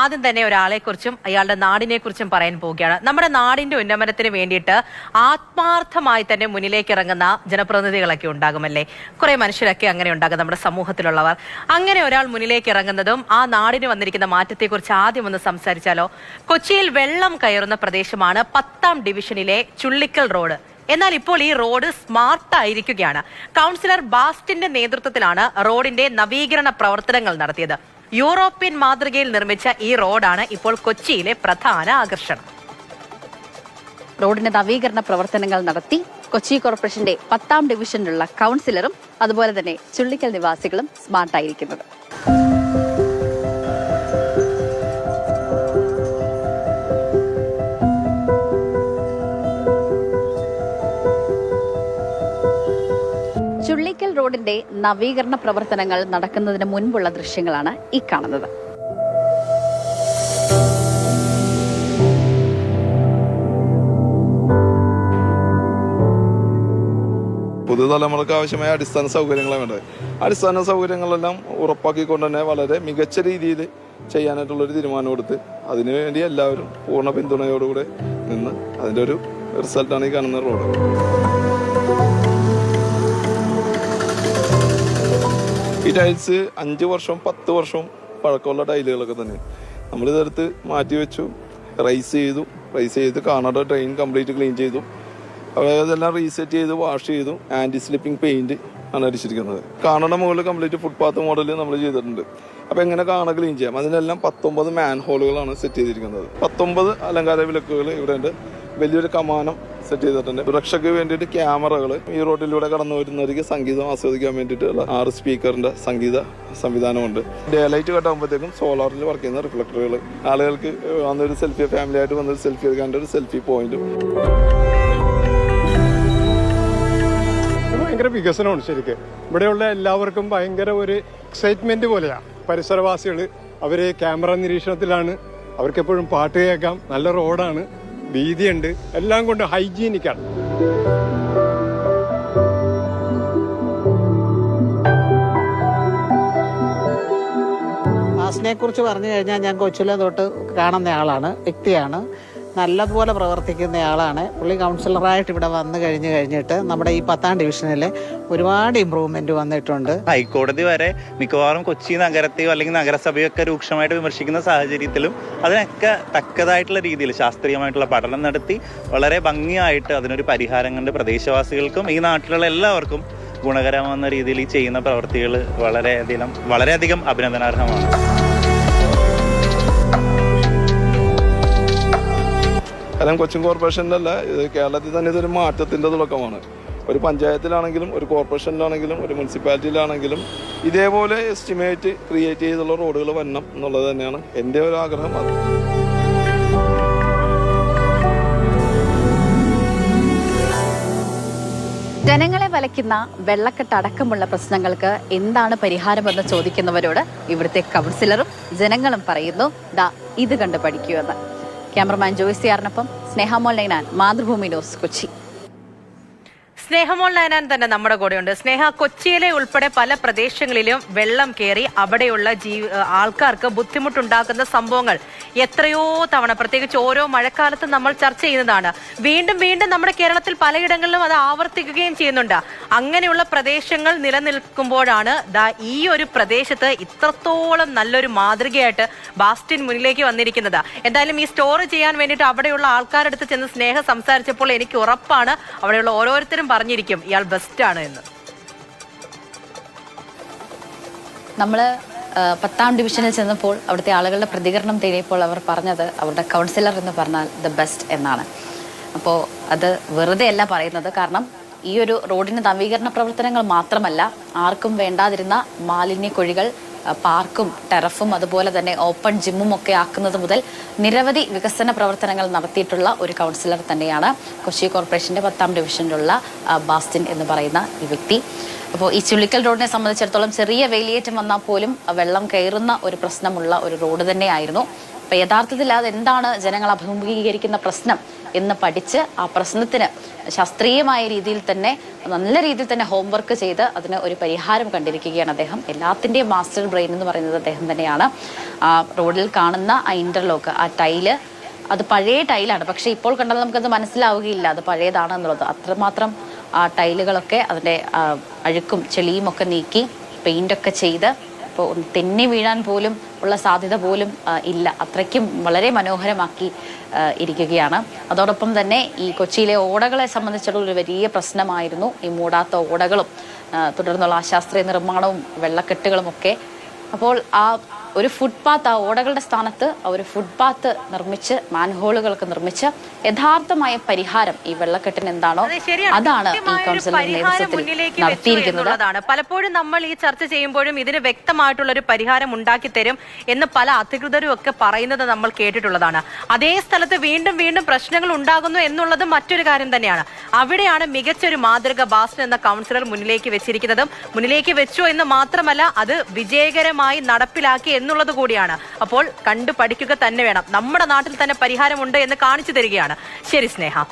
ആദ്യം തന്നെ ഒരാളെ കുറിച്ചും അയാളുടെ നാടിനെ കുറിച്ചും പറയാൻ പോവുകയാണ്. നമ്മുടെ നാടിന്റെ ഉന്നമനത്തിന് വേണ്ടിയിട്ട് ആത്മാർത്ഥമായി തന്നെ മുന്നിലേക്ക് ഇറങ്ങുന്ന ജനപ്രതിനിധികളൊക്കെ ഉണ്ടാകുമല്ലേ? കുറെ മനുഷ്യരൊക്കെ അങ്ങനെ ഉണ്ടാകും നമ്മുടെ സമൂഹത്തിലുള്ളവർ. അങ്ങനെ ഒരാൾ മുന്നിലേക്ക് ഇറങ്ങുന്നതും ആ നാടിന് വന്നിരിക്കുന്ന മാറ്റത്തെക്കുറിച്ച് ആദ്യം ഒന്ന് സംസാരിച്ചാലോ? കൊച്ചിയിൽ വെള്ളം കയറുന്ന പ്രദേശമാണ് പത്താം ഡിവിഷനിലെ ചുള്ളിക്കൽ റോഡ്. എന്നാൽ ഇപ്പോൾ ഈ റോഡ് സ്മാർട്ട് ആയിരിക്കുകയാണ്. കൗൺസിലർ ബാസ്റ്റിന്റെ നേതൃത്വത്തിലാണ് റോഡിന്റെ നവീകരണ പ്രവർത്തനങ്ങൾ നടത്തിയത്. യൂറോപ്യൻ മാതൃകയിൽ നിർമ്മിച്ച ഈ റോഡാണ് ഇപ്പോൾ കൊച്ചിയിലെ പ്രധാന ആകർഷണം. റോഡിന്റെ നവീകരണ പ്രവർത്തനങ്ങൾ നടത്തി കൊച്ചി കോർപ്പറേഷന്റെ പത്താം ഡിവിഷനിലുള്ള കൗൺസിലറും അതുപോലെ തന്നെ ചുള്ളിക്കൽ നിവാസികളും സ്മാർട്ടായിരിക്കുന്നത്. റോഡിന്റെ നവീകരണ പ്രവർത്തനങ്ങൾ നടക്കുന്നതിന് മുൻപുള്ള ദൃശ്യങ്ങളാണ് ഈ കാണുന്നത്. പുതുതലമുറക്ക് ആവശ്യമായ അടിസ്ഥാന സൗകര്യങ്ങളാണ് വേണ്ടത്. അടിസ്ഥാന സൗകര്യങ്ങളെല്ലാം ഉറപ്പാക്കിക്കൊണ്ട് തന്നെ വളരെ മികച്ച രീതിയിൽ ചെയ്യാനായിട്ടുള്ളൊരു തീരുമാനം എടുത്ത് അതിനുവേണ്ടി എല്ലാവരും പൂർണ പിന്തുണയോടുകൂടെ നിന്ന് അതിന്റെ ഒരു റിസൾട്ടാണ് ഈ കാണുന്ന റോഡ്. ഈ ടൈൽസ് അഞ്ച് വർഷം പത്ത് വർഷം പഴക്കമുള്ള ടൈലുകളൊക്കെ തന്നെ നമ്മളിതെടുത്ത് മാറ്റി വെച്ചു റൈസ് ചെയ്തു റൈസ് ചെയ്ത് കാണാതെ ട്രെയിൻ കംപ്ലീറ്റ് ക്ലീൻ ചെയ്തു. അതെല്ലാം റീസെറ്റ് ചെയ്ത് വാഷ് ചെയ്തു. ആന്റി സ്ലിപ്പിംഗ് പെയിന്റ് ആണ് അടിച്ചിരിക്കുന്നത്. കാണണ മുകളിൽ കംപ്ലീറ്റ് ഫുട്പാത്ത് മോഡൽ നമ്മൾ ചെയ്തിട്ടുണ്ട്. അപ്പോൾ എങ്ങനെ കാണ ക്ലീൻ ചെയ്യാം? അതിനെല്ലാം പത്തൊമ്പത് മാൻ ഹോളുകളാണ് സെറ്റ് ചെയ്തിരിക്കുന്നത്. പത്തൊമ്പത് അലങ്കാര വിളക്കുകൾ ഇവിടെ ഉണ്ട്. വലിയൊരു കമാനം സെറ്റ് ചെയ്തിട്ടുണ്ട്. സുരക്ഷയ്ക്ക് വേണ്ടിയിട്ട് ക്യാമറകൾ ഈ റോഡിലൂടെ കടന്നു വരുന്നവർക്ക് സംഗീതം ആസ്വദിക്കാൻ വേണ്ടിയിട്ടുള്ള ആറ് സ്പീക്കറിന്റെ സംഗീത സംവിധാനമുണ്ട്. ഡേ ലൈറ്റ് കട്ടാകുമ്പോഴത്തേക്കും സോളാറിൽ വർക്ക് ചെയ്യുന്ന റിഫ്ലക്ടറുകൾ ആളുകൾക്ക് വന്നൊരു സെൽഫി ഫാമിലി ആയിട്ട് വന്നൊരു സെൽഫി എടുക്കാന്റെ ഒരു സെൽഫി പോയിന്റും ഭയങ്കര വികസനമാണ് ശരിക്കും. ഇവിടെയുള്ള എല്ലാവർക്കും ഭയങ്കര ഒരു എക്സൈറ്റ്മെന്റ് പോലെയാണ് പരിസരവാസികൾ അവർ ക്യാമറ നിരീക്ഷണത്തിലാണ്. അവർക്കെപ്പോഴും പാട്ട് കേൾക്കാം. നല്ല റോഡാണ് വീതിയുണ്ട് എല്ലാം കൊണ്ട് ഹൈജീനിക്കാണ്. വാസിനെ കുറിച്ച് പറഞ്ഞു കഴിഞ്ഞാൽ ഞാൻ കൊച്ചിലെ തൊട്ട് കാണുന്ന ആളാണ് വ്യക്തിയാണ്. നല്ലതുപോലെ പ്രവർത്തിക്കുന്ന ആളാണ് പുള്ളി കൗൺസിലറായിട്ട് ഇവിടെ വന്നു കഴിഞ്ഞു കഴിഞ്ഞിട്ട് നമ്മുടെ ഈ പത്താം ഡിവിഷനിൽ ഒരുപാട് ഇമ്പ്രൂവ്മെന്റ് വന്നിട്ടുണ്ട്. ഹൈക്കോടതി വരെ മിക്കവാറും കൊച്ചി നഗരത്തെയോ അല്ലെങ്കിൽ നഗരസഭയോ ഒക്കെ രൂക്ഷമായിട്ട് വിമർശിക്കുന്ന സാഹചര്യത്തിലും അതിനൊക്കെ തക്കതായിട്ടുള്ള രീതിയിൽ ശാസ്ത്രീയമായിട്ടുള്ള പഠനം നടത്തി വളരെ ഭംഗിയായിട്ട് അതിനൊരു പരിഹാരം കണ്ട് പ്രദേശവാസികൾക്കും ഈ നാട്ടിലുള്ള എല്ലാവർക്കും ഗുണകരമാകുന്ന രീതിയിൽ ചെയ്യുന്ന പ്രവൃത്തികൾ വളരെയധികം വളരെയധികം അഭിനന്ദനാർഹമാണ്. കാരണം കൊച്ചിൻ കോർപ്പറേഷന്റെ അല്ല ഇത് കേരളത്തിൽ തന്നെ ഇതൊരു മാറ്റത്തിന്റെ തുടക്കമാണ്. ഒരു പഞ്ചായത്തിലാണെങ്കിലും ഒരു കോർപ്പറേഷനിലാണെങ്കിലും ഒരു മുനിസിപ്പാലിറ്റിയിലാണെങ്കിലും ഇതേപോലെ എസ്റ്റിമേറ്റ് ക്രിയേറ്റ് ചെയ്തുള്ള റോഡുകൾ വരണം എന്നുള്ളത് തന്നെയാണ് എന്റെ ഒരു ആഗ്രഹം. അത് ജനങ്ങളെ വലയ്ക്കുന്ന വെള്ളക്കെട്ട് അടക്കമുള്ള പ്രശ്നങ്ങൾക്ക് എന്താണ് പരിഹാരമെന്ന് ചോദിക്കുന്നവരോട് ഇവിടുത്തെ കൗൺസിലറും ജനങ്ങളും പറയുന്നു. ദാ ഇത് കണ്ട് പഠിക്കൂ എന്ന് ക്യാമറമാൻ ജോയ്സി സ്നേഹ മോൾ നൈനാൻ മാതൃഭൂമി ന്യൂസ് കൊച്ചി. സ്നേഹമോൾ നയനാൻ തന്നെ നമ്മുടെ കൂടെയുണ്ട്. സ്നേഹ കൊച്ചിയിലെ ഉൾപ്പെടെ പല പ്രദേശങ്ങളിലും വെള്ളം കയറി അവിടെയുള്ള ജീ ആൾക്കാർക്ക് ബുദ്ധിമുട്ടുണ്ടാക്കുന്ന സംഭവങ്ങൾ എത്രയോ തവണ. പ്രത്യേകിച്ച് ഓരോ മഴക്കാലത്തും നമ്മൾ ചർച്ച ചെയ്യുന്നതാണ്. വീണ്ടും വീണ്ടും നമ്മുടെ കേരളത്തിൽ പലയിടങ്ങളിലും അത് ആവർത്തിക്കുകയും ചെയ്യുന്നുണ്ട്. അങ്ങനെയുള്ള പ്രദേശങ്ങൾ നിലനിൽക്കുമ്പോഴാണ് ദാ ഈ ഒരു പ്രദേശത്ത് ഇത്രത്തോളം നല്ലൊരു മാതൃകയായിട്ട് ബാസ്റ്റിൻ മുന്നിലേക്ക് വന്നിരിക്കുന്നത്. എന്തായാലും ഈ സ്റ്റോർ ചെയ്യാൻ വേണ്ടിയിട്ട് അവിടെയുള്ള ആൾക്കാരെടുത്ത് ചെന്ന് സ്നേഹം സംസാരിച്ചപ്പോൾ എനിക്ക് ഉറപ്പാണ്. അവിടെയുള്ള ഓരോരുത്തരും പറഞ്ഞിരിക്കും ഇയാൾ ബെസ്റ്റ് ആണ് എന്ന് നമ്മൾ പത്താം ഡിവിഷനിൽ ചെന്നപ്പോൾ അവിടുത്തെ ആളുകളുടെ പ്രതികരണം തേടിയപ്പോൾ അവർ പറഞ്ഞത് അവരുടെ കൗൺസിലർ എന്ന് പറഞ്ഞാൽ ദ ബെസ്റ്റ് എന്നാണ്. അപ്പോൾ അത് വെറുതെ അല്ല പറയുന്നത്. കാരണം ഈ ഒരു റോഡിന് നവീകരണ പ്രവർത്തനങ്ങൾ മാത്രമല്ല ആർക്കും വേണ്ടാതിരുന്ന മാലിന്യ കുഴികൾ പാർക്കും ടെറഫും അതുപോലെ തന്നെ ഓപ്പൺ ജിമ്മും ഒക്കെ ആക്കുന്നത് മുതൽ നിരവധി വികസന പ്രവർത്തനങ്ങൾ നടത്തിയിട്ടുള്ള ഒരു കൗൺസിലർ തന്നെയാണ്. കൊച്ചി കോർപ്പറേഷന്റെ പത്താം ഡിവിഷനിലുള്ള ബാസ്റ്റിൻ എന്ന് പറയുന്ന ഈ വ്യക്തി. അപ്പോൾ ഈ ചുള്ളിക്കൽ റോഡിനെ സംബന്ധിച്ചിടത്തോളം ചെറിയ വേലിയേറ്റം വന്നാൽ പോലും വെള്ളം കയറുന്ന ഒരു പ്രശ്നമുള്ള ഒരു റോഡ് തന്നെയായിരുന്നു. അപ്പൊ യഥാർത്ഥത്തിൽ അത് എന്താണ് ജനങ്ങൾ അഭിമുഖീകരിക്കുന്ന പ്രശ്നം എന്ന് പഠിച്ച് ആ പ്രശ്നത്തിന് ശാസ്ത്രീയമായ രീതിയിൽ തന്നെ നല്ല രീതിയിൽ തന്നെ ഹോംവർക്ക് ചെയ്ത് അതിന് ഒരു പരിഹാരം കണ്ടിരിക്കുകയാണ് അദ്ദേഹം. എല്ലാത്തിന്റെയും മാസ്റ്റർ ബ്രെയിൻ എന്ന് പറയുന്നത് അദ്ദേഹം തന്നെയാണ്. ആ റോഡിൽ കാണുന്ന ആ ഇന്റർലോക്ക് ആ ടൈൽ അത് പഴയ ടൈലാണ് പക്ഷേ ഇപ്പോൾ കണ്ടാൽ നമുക്കത് മനസ്സിലാവുകയില്ല. അത് പഴയതാണ് എന്നുള്ളത്. അത്രമാത്രം ആ ടൈലുകളൊക്കെ അതിന്റെ അഴുക്കും ചെളിയും ഒക്കെ നീക്കി പെയിന്റൊക്കെ ചെയ്ത് ഇപ്പോൾ തെന്നി വീഴാൻ പോലും ഉള്ള സാധ്യത പോലും ഇല്ല. അത്രയ്ക്കും വളരെ മനോഹരമാക്കി ഇരിക്കുകയാണ്. അതോടൊപ്പം തന്നെ ഈ കൊച്ചിയിലെ ഓടകളെ സംബന്ധിച്ചുള്ള ഒരു വലിയ പ്രശ്നമായിരുന്നു ഈ മൂടാത്ത ഓടകളും തുടർന്നുള്ള അശാസ്ത്രീയ നിർമ്മാണവും വെള്ളക്കെട്ടുകളും ഒക്കെ അപ്പോൾ ആ ഒരു ഫുട്പാത്ത് ആ ഓടകളുടെ സ്ഥാനത്ത് ഒരു ഫുട്പാത്ത് നിർമ്മിച്ച് മാൻഹോളുകളൊക്കെ നിർമ്മിച്ച് യഥാർത്ഥമായ പരിഹാരം ഈ വെള്ളക്കെട്ടിന് എന്താണോ അതാണ് ഈ കൗൺസിലിന്റെ നേതൃത്വത്തിൽ നടത്തിയിരിക്കുന്നത്. പലപ്പോഴും നമ്മൾ ഈ ചർച്ച ചെയ്യുമ്പോഴും ഇതിന് വ്യക്തമായിട്ടുള്ള ഒരു പരിഹാരം ഉണ്ടാക്കി തരും എന്ന് പല അധികൃതരും ഒക്കെ പറയുന്നത് നമ്മൾ കേട്ടിട്ടുള്ളതാണ്. അതേ സ്ഥലത്ത് വീണ്ടും വീണ്ടും പ്രശ്നങ്ങൾ ഉണ്ടാകുന്നു എന്നുള്ളത് മറ്റൊരു കാര്യം തന്നെയാണ്. അവിടെയാണ് മികച്ച ഒരു മാതൃക ബാസ്റ്റൻ എന്ന കൗൺസിലർ മുന്നിലേക്ക് വെച്ചിരിക്കുന്നതും. മുന്നിലേക്ക് വെച്ചു എന്ന് മാത്രമല്ല അത് വിജയകരമായി നടപ്പിലാക്കി എന്നുള്ളത് കൂടിയാണ്. അപ്പോൾ കണ്ടു പഠിക്കുക തന്നെ വേണം. നമ്മുടെ നാട്ടിൽ തന്നെ പരിഹാരമുണ്ട് എന്ന് കാണിച്ചു തരികയാണ്. ശരി സ്നേഹ.